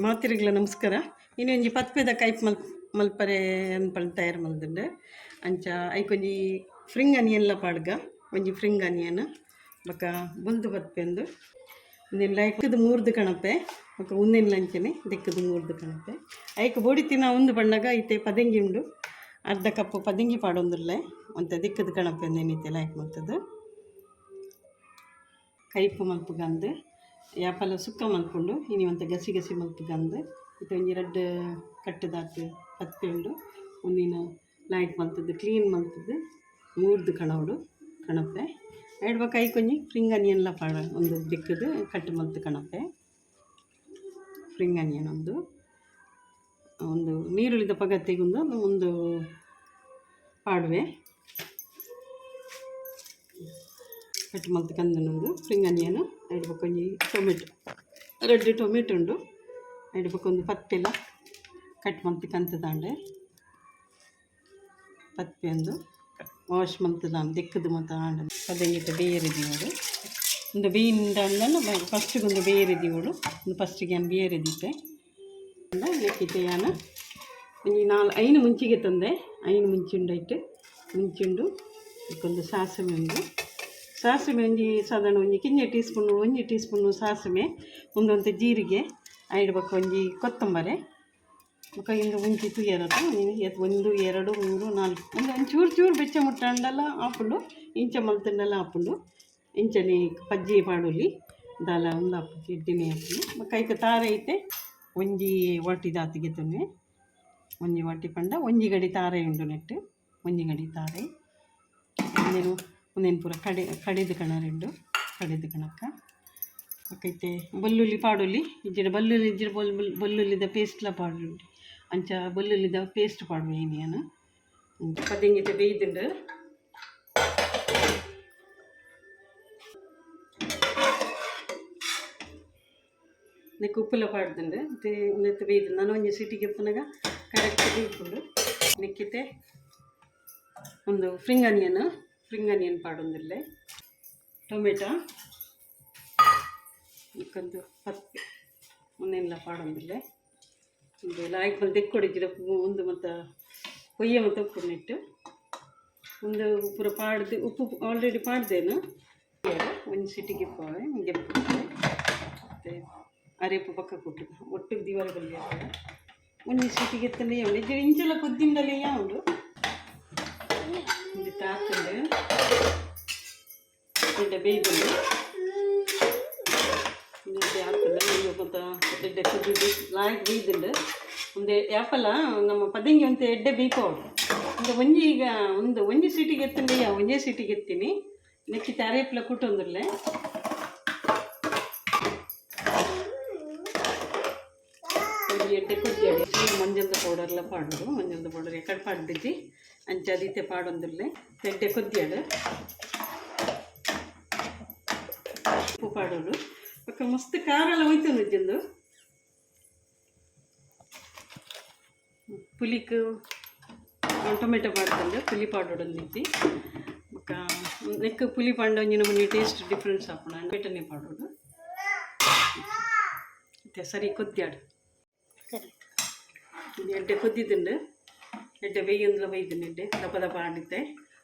ಮಾತಿರಿಗ್ಲ ನಮಸ್ಕಾರ. ಇನ್ನೊಂಜಿ ಪತ್ಪೆದ ಕೈಪ್ ಮಲ್, ಮಲ್ಪರೆ ಅನ್ಪಲ್ ತಯಾರು ಮಲ್ದುಂಡು. ಅಂಚ ಐಕೊಂಜಿ ಫ್ರಿಂಗ್ ಅನಿಯನ್ಲ ಪಾಡ್ಗ, ಒಂಜಿ ಫ್ರಿಂಗ್ ಅನಿಯನ್. ಬೊಕ ಬುಲ್ದು ಪತ್ಪೆಂದು ಇಂದಿನ ಲೈಕ್ದು ಮೂರ್ದು ಕಣಪೆ, ಬಕ ಉಂದಿನ ಲಂಚನೆ ದಿಕ್ಕದು ಮೂರ್ದು ಕಣಪೆ. ಐಕ್ ತಿನ್ನ ಉಂದು ಬಣ್ಣಗ ಐತೆ ಪದಂಗಿ ಉಂಡು. ಅರ್ಧ ಕಪ್ಪು ಪದಂಗಿ ಪಾಡೊಂದುಲ್ಲೆ. ಅಂತ ದಿಕ್ಕದ ಕಣಪೆ ಅಂದೇನಿತ್ತೆ ಲೈಕ್ ಮಲ್ತದು. ಕೈಪು ಮಲ್ಪುಗಂದು. ಯಾಪಲ ಸುಕ್ಕ ಮಲ್ಕೊಂಡು ಇನಿ ಒಂತ ಗಸಿ ಗಸಿ ಮಲ್ಪುಗಂದು ಇತ್ತೆ ರಡ್ಡ್ ಎರಡು ಪತ್ಪೆ ಉಂಡು ಒಂದಿನ ಲೈಟ್ ಮಲ್ತದ್ದು ಕ್ಲೀನ್ ಮಲ್ತದ್ದು, ಮೂರ್ದು ಕಣವುಡು ಕಣಪೆ ಐಡ್ಬ ಕೈ ಕೊಂಜಿ ಫ್ರಿಂಗ್ ಅನಿಯನ್ಲ ಪಾಡ, ಒಂದು ದಿಕ್ಕದು ಕಟ್ಟು ಮಲ್ತು ಕಣಪೆ ಫ್ರಿಂಗ್ ಅನಿಯನ್ ಒಂದು. ಒಂದು ನೀರುಳಿದ ಪಗತ್ತಿಗೊಂದು ಒಂದು ಪಾಡುವೆ. ಕಟ್ ಮಲ್ತ್ ಕಂದನೊಂದು ಸ್ಪ್ರಿಂಗ್ ಅನಿಯನ್ ಇಡ್ಬೇಕು ಒಂಜಿ ಟೊಮೆಟೊ. ರೆಡ್ ಟೊಮೆಟೊ ಉಂಡು. ಐಡ್ಬೇಕು ಒಂದು ಪತ್ತೆಲ್ಲ ಕಟ್ ಮಲ್ತ್ ಪತ್ತೆ ಒಂದು ವಾಶ್ ಮಲ್ತದಾಂಡ್ ದಿಕ್ಕದು ಮತ್ತು ಆಂಡ ಪದಂಗಿತ ಬೇಯರಿದೀವಡು ಒಂದು ಬೇಯಿಂದ ಅಂದ್ರೆ ಫಸ್ಟಿಗೆ ಒಂದು ಬೇಯರಿದೀವಡು ಒಂದು ಫಸ್ಟಿಗೆ ಏನು ಬೇಯರಿದಿತ್ತೆ ಲೆಕ್ಕಿತೆ ಯಾನ ಈ ನಾಲ್ ಐನು ಮುಂಚಿಗೆ ತಂದೆ. ಐನು ಮುಂಚುಂಡೈಟ್ ಮುಂಚುಂಡು ಇದಕ್ಕೊಂದು ಸಾಸಿವೆ ಉಂಡು. ಸಾಸಿವೆ ಒಂಜಿ ಸಾಧಾರಣ ಒಂಜಿ ಕಿಂಜೆ ಟೀ ಸ್ಪೂನು ಒಂಜಿ ಟೀ ಸ್ಪೂನು ಸಾಸಿವೆ, ಒಂದೊಂದು ಜೀರಿಗೆ ಬಕ್ಕ ಒಂಜಿ ಕೊತ್ತಂಬರಿ. ಮುಖ ಇಂದು ಮುಂಚಿ ತುಯ್ಯರದು ಒಂದು, ಎರಡು, ಮೂರು, ನಾಲ್ಕು. ಒಂದು ಒಂಚೂರು ಚೂರು ಬೆಚ್ಚ ಮುಟ್ಟಂಡಲ್ಲ ಆಪುಂಡು ಇಂಚ ಮಲ್ತಂಡಲ್ಲ ಆಪುಂಡು ಇಂಚನೆ ಪಜ್ಜಿ ಪಾಡುಲಿ ದಾಲ ಒಂದು ಆಪು ಹಾಕಿ. ಆಪುಂಡು ಕೈಕ ತಾರೆ ಐತೆ, ಒಂಜಿ ವಾಟಿ ದಾತಿಗೆ ತುಂಬಿ ಒಂಜಿ ವಾಟಿ ಪಂಡ, ಒಂಜಿ ಗಡಿ ತಾರೆ ಉಂಡು ನೆಟ್ಟು. ಒಂಜಿ ಗಡಿ ತಾರೆ. ಒಂದೇನು ಒಂದೇನು ಪೂರ ಕಡೆ, ಕಡೆದು ಕಣ ರೆಂಡು, ಕಡೆದು ಕಣಕ್ಕ. ಅಕ್ಕೈತೆ ಬಲ್ಲುಲ್ಲಿ ಪಾಡುಲಿ ಇಜ್ಜಿಡ ಬಲ್ಲುಲಿ ಇಜ್ಜಿಡ ಬೊಲ್ ಬಲ್ಲುಲ್ಲಿದ ಪೇಸ್ಟ್ಲ ಪಾಡು ಅಂಚ ಬಲ್ಲುಲ್ಲಿದ ಪೇಸ್ಟ್ ಪಾಡುವೆ ಏನು ಪದಿಂಗಿತೆ ಬೇಯ್ದುಂಡು. ನೀ ಉಪ್ಪುಲ ಪಾಡ್ದುಂಡು. ಮತ್ತೆ ಬೇಯ್ದು ನಾನು ಒಂಜಿ ಸಿಟಿಗೆ ಪುನಗ ಕರೆಕ್ಟ್ ಬೇಯ್ಕೊಂಡು ನಿಕ್ಕಿತೆ ಒಂದು ಫ್ರಿಂಗ್ ಆನಿಯನ್ ಫ್ರಿಂಗ್ ಆನಿಯನ್ ಪಾಡೊಂದಿಲ್ಲೆ ಟೊಮೆಟೊ ಇಕ್ಕೊಂದು ಪತ್ತಿ ಒಂದೆಲ್ಲ ಪಾಡೊಂದಿಲ್ಲೆ ಒಂದು ಲಾಯ್ಕ್ ಬಂದು ತೆಕ್ಕೊಡಿಜಿಡ ಒಂದು ಮತ್ತು ಕೊಯ್ಯ ಮತ್ತು ಉಪ್ಪು ನೆಟ್ಟು ಒಂದು ಪೂರ ಪಾಡ್ದು ಉಪ್ಪು ಆಲ್ರೆಡಿ ಪಾಡ್ದೇನು ಒಂದು ಸಿಟಿಗೆ ಪಾವೆ ಗೆಪ್ಪು ಮತ್ತು ಅರೆಪು ಪಕ್ಕ ಕೊಟ್ಟು ಒಟ್ಟಿಗೆ ದಿವಾರ ಬಲ್ಲಿ ಒಂದು ಸಿಟಿಗೆ ಎತ್ತಲೇ ಉಂಡು ಇಂಚೆಲ್ಲ ಕುದ್ದಿಂಡಲೇ ಉಂಡು ಒಂದು ತಾತುಂಡು ಎಡ್ಡೆ ಬೇಯ್ದುಂಡು ಎಡ್ಡೆ ಹಾಕ್ತದೆ ಒಂದು కొంత ಎಡ್ಡೆ ಕುದ್ದಿದ್ದು ಲಾಯ್ಕ್ ಬೇಯ್ದುಂಡು ಒಂದು ಯಾಪಲ ನಮ್ಮ ಪದಂಗಿ ಒಂದು ಎಡ್ಡೆ ಬೇಯ್ಪೋಡು ಒಂದು ಒಂಜಿ ಈಗ ಒಂದು ಒಂಜಿ ಸೀಟಿಗೆ ಎತ್ತಂಡೆ ಒಂಜೇ ಸೀಟಿಗೆ ಎತ್ತೀನಿ ನೆಕ್ಕಿ ತಾರೇಪ್ಲ ಕುಟ್ಟೊಂದುರ್ಲೆ ಒಂಜಿ ಎಡ್ಡೆ ಕುದ್ದಿಯಾಡಿ ಮಂಜಲ್ದ ಪೌಡರ್ಲ ಪಾಡೋದು ಮಂಜಲ್ದ ಪೌಡರ್ ಎಕಡೆ ಪಾಡ್ದಿದ್ದಿ ಅಂಚ ಅದೀತೆ ಪಾಡೊಂದುಲ್ಲೆ ಎಡ್ಡೆ ഉപ്പ് ಉಪ್ಪು ഒക്കെ മസ്ത് ಎಲ್ಲ ಹೋಯ್ತು ನಿಜ್ಜಂದು ಪುಲಿಕ್ ಟೊಮೆಟೊ ಪಾಡ್ತಂದು ಪುಲಿ ಪಾಡೋಡು ನಿದ್ದಿ ಬೊಕ್ಕ ನೆಕ್ ಪುಲಿ ಪಾಂಡ ಒಂಜಿ ಮನೆ ಟೇಸ್ಟ್ ಡಿಫ್ರೆನ್ಸ್ ಹಾಕೋಣ. ಬೆಟನೆ ಪಾಡೋಡು ಮತ್ತೆ ಸರಿ ಕೊದ್ದಿಯಾಡು ಎಡ್ಡೆ ಕೊದ್ದಿದ್ದುಂಡು ಎಡ್ಡೆ ಬೇಯಂದ್ಲ ಬೈದಿನ ಎಡ್ಡೆ ದಪ್ಪ ದಪ್ಪ ಆಡಿದ್ದೆ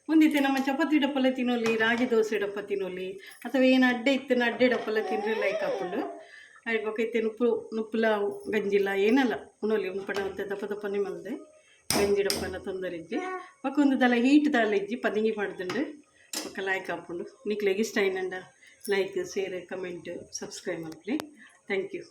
ಮುಂದಿತ್ತೆ ನಮ್ಮ ಚಪಾತಿ ಡಪ್ಪಲ ತಿನ್ನೋಲಿ, ರಾಗಿ ದೋಸೆ ಡಪ್ಪ ತಿನ್ನೋಲಿ, ಅಥವಾ ಏನು ಅಡ್ಡೆ ಇತ್ತು ಅಡ್ಡೆ ಡಪ್ಪಲ್ಲ ತಿನ್ರಿ ಲೈಕ್ ಹಾಕೊಂಡು. ಆಯ್ಬೇಕೈತೆ ನುಪ್ಪು ನುಪ್ಪುಲ ಗಂಜಿಲ್ಲ, ಏನಲ್ಲ ಉಣೋಲಿ ಉಂಪಣ ಅಂತ ದಪ್ಪ ದಪ್ಪನೇ ಮಲ್ದೆ ಗಂಜಿ ಡಪ್ಪನ ತೊಂದರೆ ಇಜ್ಜಿ ಒಂದು ದಲ ಹೀಟ್ ದಾಲ ಇಜ್ಜಿ ಪದಂಗಿ ಮಾಡ್ದುಂಡು ಪಕ್ಕ ಲೈಕ್ ಹಾಕೊಂಡು ನಿಕ್ಲೆಗೆ ಇಷ್ಟ ಏನಂಡ ಲೈಕ್ ಶೇರ್ ಕಮೆಂಟ್ ಸಬ್ಸ್ಕ್ರೈಬ್ ಮಾಡ್ಲಿ ಥ್ಯಾಂಕ್ ಯು